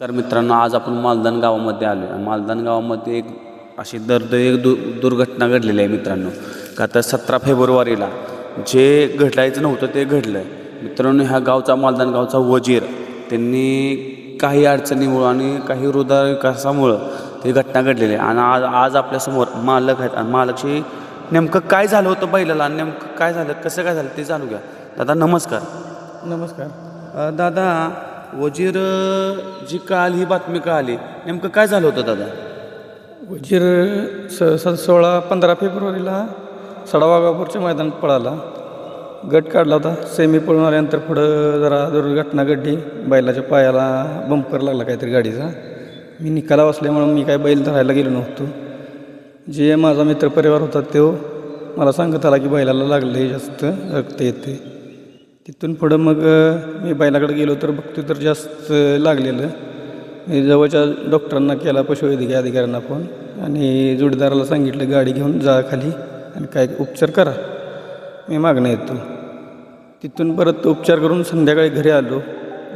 तर मित्रांनो आज आपण मालदान गावामध्ये आलो आहे मालदान गावामध्ये एक अशी दर्ददायक दु दुर्घटना घडलेली आहे मित्रांनो. का तर सतरा फेब्रुवारीला जे घडलायचं नव्हतं ते घडलं आहे मित्रांनो ह्या गावचा मालदान गावचा वजीर त्यांनी काही अडचणीमुळं आणि काही हृदयविकासामुळं ती घटना घडलेली आहे. आणि आज आज आपल्यासमोर मालक आहेत. आणि मालकशी नेमकं काय झालं होतं बैलाला? आणि नेमकं काय झालं? कसं काय झालं? ते जाणू घ्या. दादा नमस्कार. नमस्कार. दादा वजीर जी काल ही बातमी कळाली नेमकं काय झालं होतं दादा? वजीर स स सोळा पंधरा फेब्रुवारीला सडावागापूरच्या मैदानात पळाला. गट काढला होता. सेमी पळून आल्यानंतर पुढं जरा दुर्घटना घडली. बैलाच्या पायाला बंपर लागला काहीतरी गाडीचा. मी निकाला बसल्यामुळं मी काय बैल धरायला गेलो नव्हतो. जे माझा मित्रपरिवार होता तो मला सांगत आला की बैलाला लागलं आहे जास्त रक्त येते तिथून पुढं मग मी बैलाकडे गेलो तर बघतो तर जास्त लागलेलं. मी जवळच्या डॉक्टरांना केला पशुवैद्यकीय अधिकाऱ्यांना फोन आणि जोडीदाराला सांगितलं गाडी घेऊन जा खाली आणि काय उपचार करा. मी मागणं येतो. तिथून परत उपचार करून संध्याकाळी घरी आलो.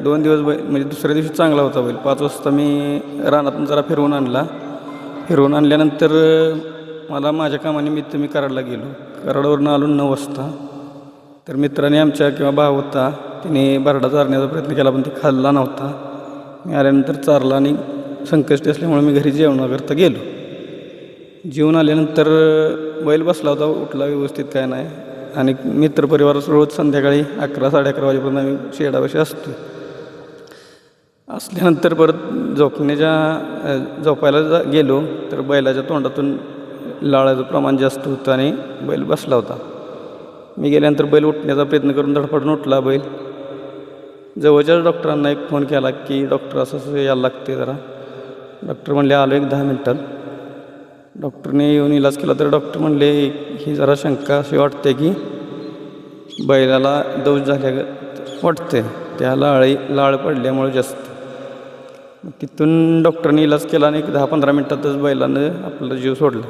दोन दिवस बैल म्हणजे दुसऱ्या दिवशी चांगला होता बैल. पाच वाजता मी रानातून जरा फिरवून आणला. फिरवून आणल्यानंतर मला माझ्या कामानिमित्त मी कराडला गेलो. कराडवरून आलो नऊ वाजता. तर मित्राने आमच्या किंवा भाव होता तिने बरडा चारण्याचा प्रयत्न केला पण ते खाल्ला नव्हता. मी आल्यानंतर चारला आणि संकष्टी असल्यामुळे मी घरी जेवणाकरता गेलो. जेवण आल्यानंतर बैल बसला होता उठला व्यवस्थित काय नाही. आणि मित्रपरिवार रोज संध्याकाळी अकरा साडे अकरा वाजेपर्यंत आम्ही शेडापाशी असतो असल्यानंतर परत झोपण्याच्या झोपायला जा गेलो तर बैलाच्या तोंडातून लाळाचं प्रमाण जास्त होतं आणि बैल बसला होता. मी गेल्यानंतर बैल उठण्याचा प्रयत्न करून धडपडून उठला बैल. जवळच्याच डॉक्टरांना एक फोन केला की डॉक्टर असं असं यायला लागते जरा. डॉक्टर म्हणले आलो एक दहा मिनटात डॉक्टरने येऊन इलाज केला तर डॉक्टर म्हणले ही जरा शंका अशी वाटते की बैलाला दोष झाल्या वाटते त्या लाळी लाळ पडल्यामुळे जास्त. तिथून डॉक्टरने इलाज केला आणि एक दहा पंधरा मिनटातच बैलानं आपला जीव सोडला.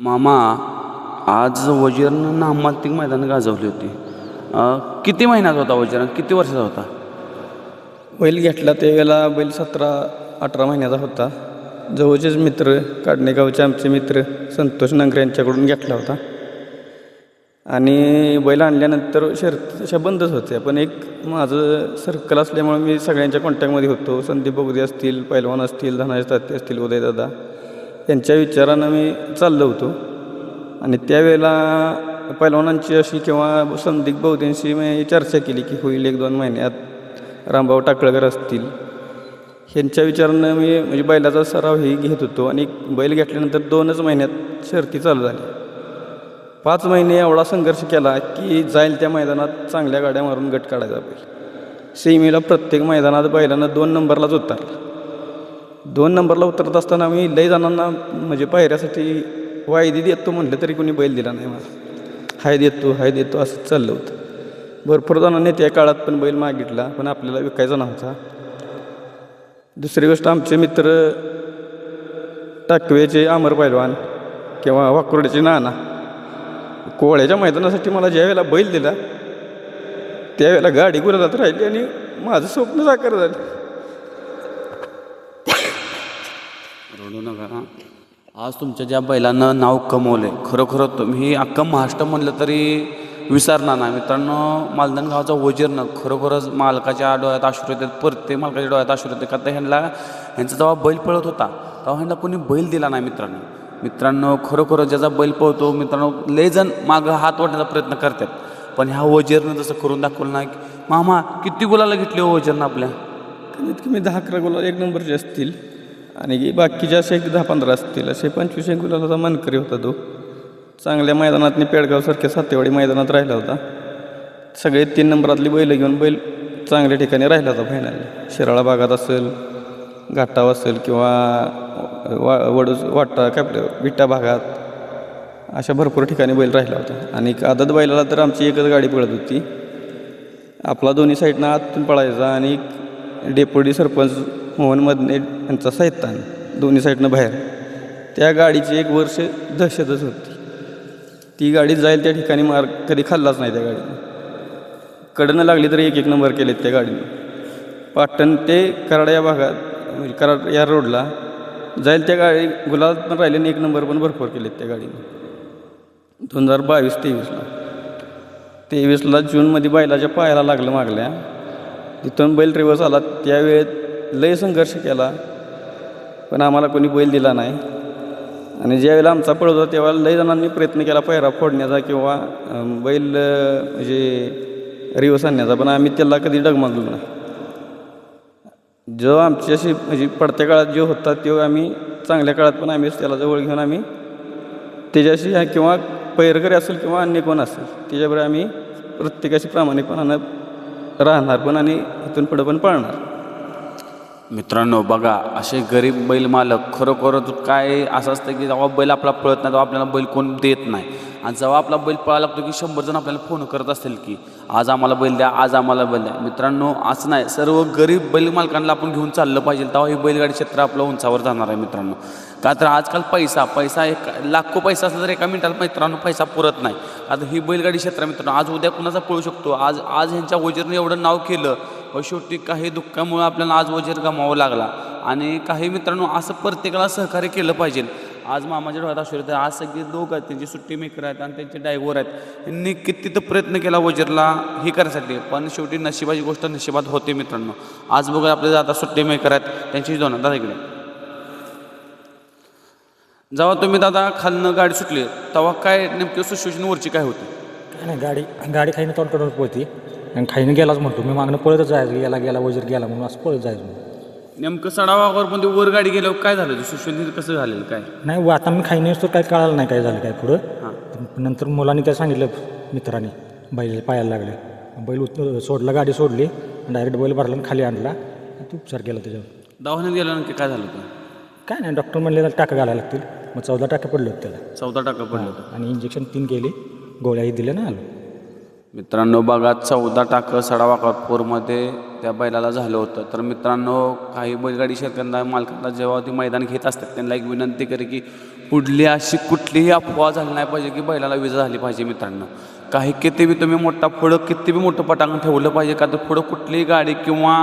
मामा आज वजीरनं नामांतिक मैदान गाजवली होती. किती महिन्याचा होता वजीरन? किती वर्षाचा होता? बैल घेतला त्यावेळेला बैल सतरा अठरा महिन्याचा होता. जवळचेच मित्र काडणेगावचे आमचे मित्र संतोष नंगरे यांच्याकडून घेतला होता. आणि बैल आणल्यानंतर शर तशा बंदच होत्या. पण एक माझं सर्कल असल्यामुळे मी सगळ्यांच्या कॉन्टॅक्टमध्ये होतो. संदीप बोगदे असतील पैलवान असतील धनाज तात्या असतील उदयदादा यांच्या विचारानं मी चाललो होतो. आणि त्यावेळेला पैलवानांची अशी किंवा संदिग्ध बहुतेंशी मी चर्चा केली की होईल एक दोन महिन्यात रामभाऊ टाकळकर असतील. ह्यांच्या विचारानं मी म्हणजे बैलाचा सराव हे घेत होतो आणि बैल घेतल्यानंतर दोनच महिन्यात शर्ती चालू झाली. पाच महिने एवढा संघर्ष केला की जाईल त्या मैदानात चांगल्या गाड्या मारून गट काढायचा बैल. सेमीला प्रत्येक मैदानात बैलानं दोन नंबरलाच उतरला दोन नंबरला उतरत असताना मी लई जणांना म्हणजे पायऱ्यासाठी वायदी देतो म्हटलं तरी कोणी बैल दिला नाही मला. हाय देतो हाय देतो असं चाललं होतं. भरपूर जणांनी त्या काळात पण बैल मागितला पण आपल्याला विकायचा नव्हता. दुसरी गोष्ट आमचे मित्र टाकवेचे अमर पैलवान किंवा वाकुर्ड्याचे नाना कोवळ्याच्या मैदानासाठी मला ज्या वेळेला बैल दिला त्यावेळेला गाडी गुलाबात राहिली आणि माझं स्वप्न साकार झालं. नका. आज तुमच्या ज्या बैलानं नाव कमवलं आहे खरोखर तुम्ही अख्खं महाराष्ट्र म्हणलं तरी विसरणार नाही. मित्रांनो मालदान गावचा वजीरनं खरोखरच मालकाच्या डोळ्यात अश्रू येतात प्रत्येक मालकाच्या डोळ्यात अश्रू येते का तर ह्यांना ह्यांचा जेव्हा बैल पळत होता तेव्हा ह्यांना कोणी बैल दिला नाही मित्रांनो. मित्रांनो खरोखर ज्याचा बैल पळतो मित्रांनो लय जण मागं हात वाटण्याचा प्रयत्न करतात. पण ह्या वजीरनं जसं करून दाखवलं नाही मामा किती गुलाला घेतली हो वजीरनं आपल्या? कमीत कमी दहा अकरा गुलाल एक नंबरचे असतील. आणि बाकीचे असे एक दहा पंधरा असतील असे पंचवीस एक गुलालाचा मानकरी होता तो. चांगल्या मैदानात पेडगावसारख्या सातेवाडी मैदानात राहिला होता. सगळे तीन नंबरातली बैल घेऊन बैल चांगल्या ठिकाणी राहिला होता फायनल शिराळा भागात असेल घाटाव असेल किंवा वा वडूस वाटा काय विटा भागात अशा भरपूर ठिकाणी बैल राहिला होता. आणि आदत बैलाला तर आमची एकच गाडी पळत होती. आपला दोन्ही साईडनं आतून पळायचा आणि डेप्युटी सरपंच मोहन मदने यांचा सैतान दोन्ही साईडनं बाहेर. त्या गाडीची एक वर्ष दहशतच होती. ती गाडी जाईल त्या ठिकाणी मार कधी खाल्लाच नाही त्या गाडीने. कडनं लागली तरी एक एक नंबर केलेत त्या गाडीने. पाटण ते कराड या भागात म्हणजे कराड या रोडला जाईल त्या गाडी गुलाब पण राहिले आणि एक नंबर पण भरपूर केलेत त्या गाडीने. दोन हजार बावीस तेवीसला. तेवीसला जूनमध्ये बैलाच्या पायाला लागलं मागल्या. तिथून बैल रिवर्स आला. त्यावेळेत लय संघर्ष केला पण आम्हाला कोणी बैल दिला नाही. आणि ज्यावेळेला आमचा पळत होता तेव्हा लय जणांनी प्रयत्न केला पैरा फोडण्याचा किंवा बैल म्हणजे रिवर्स आणण्याचा पण आम्ही त्याला कधी डगमागलो नाही. जो आमच्याशी म्हणजे पडत्या काळात जो होता तो आम्ही चांगल्या काळात पण आम्ही त्याला जवळ घेऊन आम्ही त्याच्याशी किंवा पैरकरी असेल किंवा अन्य कोण असेल त्याच्याबरोबर आम्ही प्रत्येकाशी प्रामाणिकपणानं राहणार पण आणि इथून पुढं पण पाळणार. मित्रांनो बघा असे गरीब बैल मालक खरोखरच काय असं असतं की जेव्हा बैल आपला पळत नाही तेव्हा आपल्याला बैल कोण देत नाही. आणि जेव्हा आपला बैल पळायला लागतो की शंभर जण आपल्याला फोन करत असतील की आज आम्हाला बैल द्या आज आम्हाला बैल द्या. मित्रांनो असं नाही. सर्व गरीब बैल मालकांना आपण घेऊन चाललं पाहिजे. तेव्हा हे बैलगाडी क्षेत्र आपलं उंचावर जाणार आहे मित्रांनो. का तर आजकाल पैसा पैसा एक लाखो पैसा असला तर एका मिनिटाला मित्रांनो पैसा पुरत नाही. आता ही बैलगाडी क्षेत्र मित्रांनो. आज उद्या कुणाचा पळू शकतो? आज आज ह्यांच्या वजीरने एवढं नाव केलं व शेवटी काही दुःखामुळे आपल्याला आज वजीर गमावा लागला. आणि काही मित्रांनो असं प्रत्येकाला सहकार्य केलं पाहिजे. आज मामाच्या डोळ्यात असू तर आज सगळे लोक आहेत त्यांचे सुट्टी मेकर आहेत आणि त्यांचे डायव्हर आहेत. यांनी किती तर प्रयत्न केला वजीरला हे करण्यासाठी पण शेवटी नशिबाची गोष्ट नशिबात होते मित्रांनो. आज बघा आपले आता सुट्टी मेकर आहेत त्यांची दोन दादा इकडे. जेव्हा तुम्ही दादा खालनं गाडी सुटली तेव्हा काय नेमकी सुशोजन वरची काय होती? काय नाही गाडी गाडी खाईनं तोंडकडून आणि खाईनं गेलाच म्हणतो मी मागणं पळतच जायचं गेला गेला वजीर गेला म्हणून असं पळत जायचं म्हणून नेमकं सडावावर पण ते वर गाडी गेल्यावर काय झालं सिच्युएशन कसं झालेलं? काय? नाही व आता मी खाईनं तर काही कळालं नाही काय झालं काय पुढं. हां. पण नंतर मुलांनी काय सांगितलं मित्रांनी बैल पायाला लागले. बैल उत सोडला गाडी सोडली डायरेक्ट बैल भरला आणि खाली आणला आणि तो उपचार केला त्याच्यावर. दवाखान्यात गेल्यावर नक्की काय झालं होतं? काय नाही डॉक्टर म्हणले टाका घालायला लागतील. मग चौदा टाके पडले होते त्याला. चौदा टाका पडलं होतं. आणि इंजेक्शन तीन केली गोळ्याही दिल्या ना आलो. मित्रांनो बघा चौदा टाकं सडावाकापूरमध्ये त्या बैलाला झालं होतं. तर मित्रांनो काही बैलगाडी शेतकऱ्यांना मालकांना जेव्हा ती मैदान घेत असतात त्यांना एक विनंती करे की पुढली अशी कुठलीही अफवा झाली नाही पाहिजे की बैलाला विजा झाली पाहिजे मित्रांनो. काही किती बी तुम्ही मोठा पुढं किती बी मोठं पटांगण ठेवलं पाहिजे का तर पुढं कुठलीही गाडी किंवा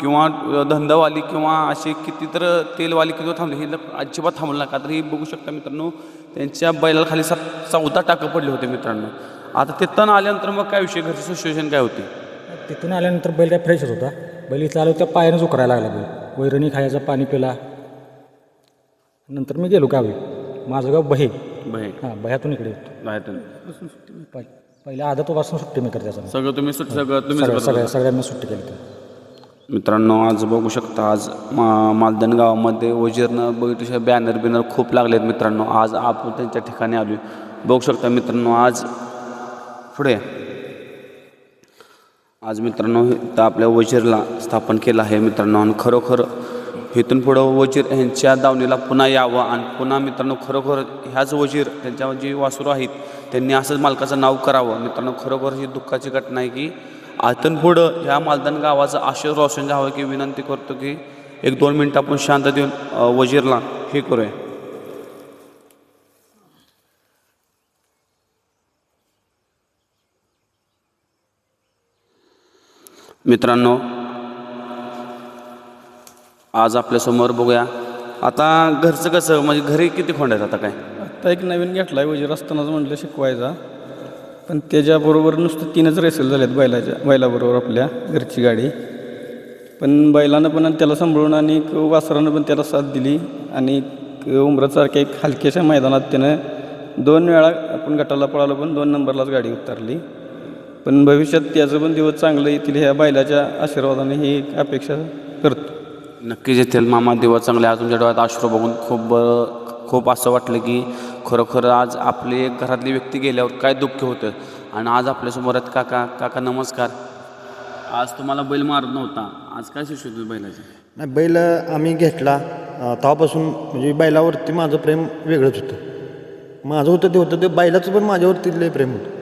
किंवा धंदावाली किंवा अशी किती तर तेलवाली किंवा थांबली हे अजिबात थांबलं नका. तर हे बघू शकता मित्रांनो त्यांच्या बैलाखाली सात चौदा टाकं पडले होते मित्रांनो. आता तिथं आल्यानंतर मग काय विषय? घरची सिच्युएशन काय होती? तिथून आल्यानंतर बैल काय फ्रेशच होता बैल इथं आलो त्या पायानंच उकरायला लागला बैल. वैरणी खायचा पाणी पिला. नंतर मी गेलो गावी. माझं गाव बहे. बहे. हां बह्यातून इकडे येतो. बाहेर पहि- पहिल्या आदतपासून सुट्टी मी करते त्याचा सगळं तुम्ही सुट सगळं तुम्ही सगळ्या सगळ्या सगळ्यांना सुट्टी केली होती. मित्रांनो आज बघू शकता आज मा मालदण गावामध्ये वजीरनं बघितलं बॅनर बिनर खूप लागलेत मित्रांनो. आज आपण त्यांच्या ठिकाणी आलो बघू शकता मित्रांनो आज पुढे. आज मित्रांनो इथं आपल्या वजीरला स्थापन केलं आहे मित्रांनो आणि खरोखर इथून पुढं वजीर ह्यांच्या दावणीला पुन्हा यावं आणि पुन्हा मित्रांनो खरोखर ह्याच वजीर त्यांच्या जी वासुरू आहेत त्यांनी असंच मालकाचं नाव करावं. मित्रांनो खरोखर ही दुःखाची घटना आहे की आतून पुढं ह्या मालदान गावाचं आशय रोशन व्हावं की विनंती करतो की एक दोन मिनटं आपण शांत देऊन वजीरला हे करूया. मित्रांनो आज आपल्यासमोर बघूया. आता घरचं कसं म्हणजे घरी किती खोंड्यात आता काय? आता एक नवीन घेतला आहे वजीर असतानाच म्हटलं शिकवायचा. पण त्याच्याबरोबर नुसतं तीनच रेसल झाल्यात बैलाच्या बैलाबरोबर आपल्या घरची गाडी. पण बैलानं पण त्याला सांभाळून आणि वासरानं पण त्याला साथ दिली. आणि उमरासारख्या एक हलक्याशा मैदानात त्यानं दोन वेळा आपण गटाला पळालो पण दोन नंबरलाच गाडी उतरली. पण भविष्यात त्याचं पण दिवस चांगलं येतील ह्या बैलाच्या आशीर्वादाने ही एक अपेक्षा करतो. नक्कीच येथील मामा दिवस चांगले आज तुमच्या डोळ्यात अश्रू बघून खूप खूप असं वाटलं की खरोखर आज आपली एक घरातली व्यक्ती गेल्यावर काय दुःख होतं? आणि आज आपल्यासमोर आहेत काका काका नमस्कार. आज तुम्हाला बैल मारत नव्हता. आज काय शिशू बैलाचे? नाही बैल आम्ही घेतला. तेव्हापासून म्हणजे बैलावरती माझं प्रेम वेगळंच होतं. माझं होतं ते होतं ते बैलाचं पण माझ्यावरती लय प्रेम होतं.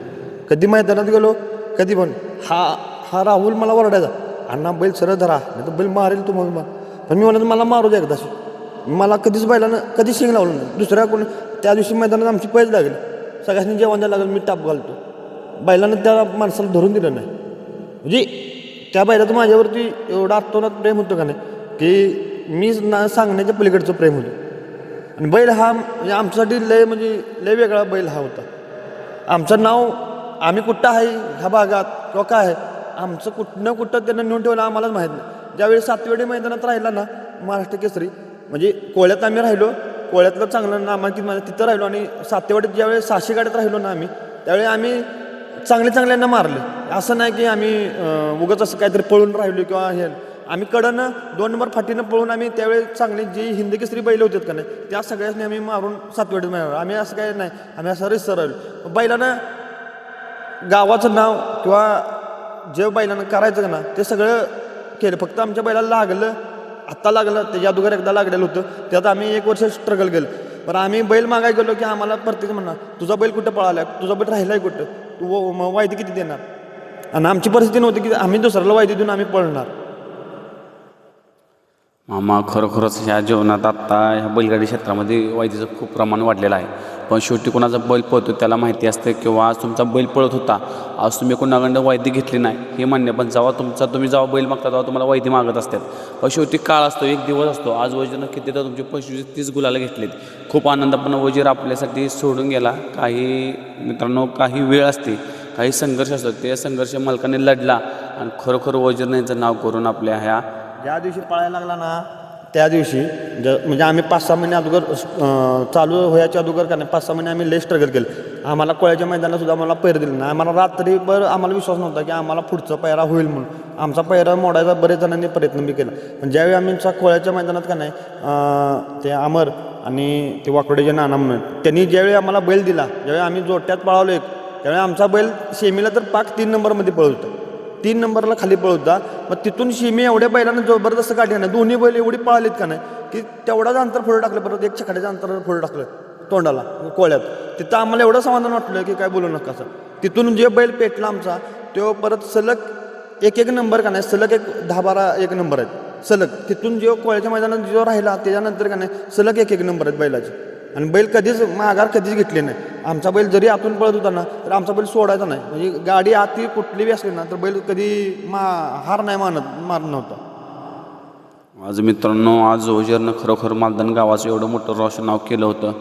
कधी मैदानात गेलो कधी पण. हा हा राहुल मला ओरडायचा अण्णा बैल सरळ धरा नाही तर बैल मारेल तुम्हाला मग पण मी म्हणत मला मारू द्या एकदाशी मला कधीच बैलानं कधी शिंग लावलं नाही. दुसऱ्या कोण त्या दिवशी मैदानात आमची पैज लागेल. सगळ्यांनी जेवण द्यायला लागेल मी टाप घालतो. बैलानं त्या माणसाला धरून दिलं नाही. म्हणजे त्या बैलाचं माझ्यावरती एवढं आत्मनात प्रेम होतं का नाही की मी ना सांगण्याच्या पलीकडचं प्रेम होतं. आणि बैल हा म्हणजे आमच्यासाठी लय म्हणजे लय वेगळा बैल हा होता. आमचं नाव आम्ही कुठं आहे? ह्या भागात किंवा काय आहे? आमचं कुठनं कुठं त्यांना नेऊन ठेवलं आम्हालाच माहीत नाही. ज्यावेळी सातवेडी मैदानात राहिला ना महाराष्ट्र केसरी म्हणजे कोळ्यात आम्ही राहिलो. कोळ्यातलं चांगलं नामांकित माझं तिथं राहिलो आणि सातेवाडीत ज्यावेळी सहाशे गाड्यात राहिलो ना आम्ही त्यावेळी आम्ही चांगले चांगल्यांना मारले. असं नाही की आम्ही उगाच असं काहीतरी पळून राहिलो किंवा हे. आम्ही कडनं दोन नंबर फाटीनं पळून आम्ही त्यावेळी चांगली जी हिंदी केसरी बैल होतात का नाही त्या सगळ्यांनी आम्ही मारून सातवेडीत मिळालो आम्ही असं काही नाही आम्ही असं रिसर राहिलो बैलानं गावाचं नाव किंवा जे बैलांना करायचं का ना ते सगळं केलं. फक्त आमच्या बैलाला लागलं आत्ता लागलं त्याच्या अगोदर एकदा लागलेलं होतं. त्यात आम्ही एक वर्ष स्ट्रगल केलं. बरं आम्ही बैल मागाय गेलो की आम्हाला प्रत्येक म्हणणार तुझा बैल कुठं पळाला तुझा बैल राहिलाय कुठं? तू मग वायदी किती देणार? आणि आमची परिस्थिती नव्हती की आम्ही दुसऱ्याला वायदी देऊन आम्ही पळणार. मामा खरोखरच ह्या जीवनात आत्ता ह्या बैलगाडी क्षेत्रामध्ये वायदीचं खूप प्रमाण वाढलेलं आहे. पण शेवटी कोणाचा बैल पळतो त्याला माहिती असते किंवा आज तुमचा बैल पळत होता आज तुम्ही कोणाकडनं वायदी घेतली नाही हे मान्य पण जेव्हा तुमचा तुम्ही जेव्हा बैल मागता तेव्हा तुम्हाला वायदी मागत असतात. पण शेवटी काळ असतो एक दिवस असतो. आज वजीरनं किती तर तुमचे पंचवीस तीस गुलाला घेतलेत. खूप आनंदपण वजीर आपल्यासाठी सोडून गेला. काही मित्रांनो काही वेळ असते काही संघर्ष असतो ते संघर्ष मालकाने लढला आणि खरोखर वजीरनं यांचं नाव करून आपल्या ह्या ज्या दिवशी पळायला लागला ना त्या दिवशी ज म्हणजे आम्ही पाच सहा महिने अगोदर चालू व्हायच्या अगोदर का नाही पाच सहा महिने आम्ही लय स्ट्रगल केलं. आम्हाला कोळ्याच्या मैदानात सुद्धा आम्हाला पैर दिलं नाही. आम्हाला रात्रीभर आम्हाला विश्वास नव्हता की आम्हाला पुढचा पैरा होईल म्हणून. आमचा पैरा मोडायचा बरेच जणांनी प्रयत्न बी केला. पण ज्यावेळी आम्ही कोळ्याच्या मैदानात का नाही ते अमर आणि ते वाकडेचे नाना म्हणून त्यांनी ज्यावेळी आम्हाला बैल दिला ज्यावेळी आम्ही जोट्यात पळावलो एक त्यावेळी आमचा बैल सेमीला तर पाक तीन नंबरमध्ये पळत होता. तीन नंबरला खाली पळवता मग तिथून शिमी एवढ्या बैलांना जबरदस्त काढली नाही दोन्ही बैल एवढी पळालीत का नाही की तेवढाच अंतर पुढे टाकलं परत एक छकड्याच्या अंतर पुढे टाकलं तोंडाला कोळ्यात. तिथं आम्हाला एवढं समाधान वाटलं की काय बोलू नका असं. तिथून जे बैल पेटला आमचा तो परत सलग एक एक नंबर का नाही सलग एक दहा बारा एक नंबर आहेत. सलग. तिथून जो कोळ्याच्या मैदानात जो राहिला त्याच्यानंतर का नाही सलग एक एक नंबर आहेत बैलाचे. आणि बैल कधीच माघार कधीच घेतली नाही. आमचा बैल जरी आतून पळत होता ना तर आमचा बैल सोडायचा नाही. म्हणजे गाडी आती कुठली बी असली ना तर बैल कधी मा हार नाही मानत मार नव्हता. आज मित्रांनो आज ओझरनं खरोखर मालदान गावाचं एवढं मोठं रोशन नाव केलं होतं.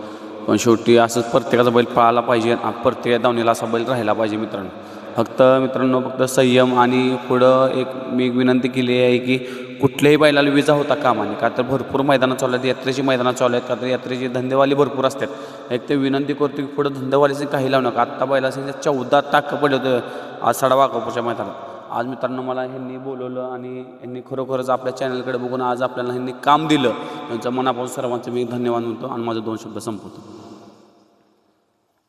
पण शेवटी असंच प्रत्येकाचा बैल पाळाला पाहिजे आणि प्रत्येक दावणीला असा बैल राहिला पाहिजे मित्रांनो. फक्त मित्रांनो फक्त संयम आणि पुढं एक मी एक विनंती केली आहे की कुठल्याही बैलाला विजा होता कामाने. का तर भरपूर मैदानं चालू आहेत यात्रेची मैदानं चालू आहेत का तर यात्रेची धंदेवाली भरपूर असतात. एक ते विनंती करतो की पुढं धंदेवालीचे काही लावू नका. आत्ता बैलाचे चौदा टाक पडले होते आज सडावाकापूरच्या मैदानात. आज मित्रांनो मला ह्यांनी बोलवलं आणि यांनी खरोखरच आपल्या चॅनलकडे बघून आज आपल्याला ह्यांनी काम दिलं. त्यांचं मनापासून सर्वांचं मी धन्यवाद म्हणतो आणि माझं दोन शब्द संपवतो.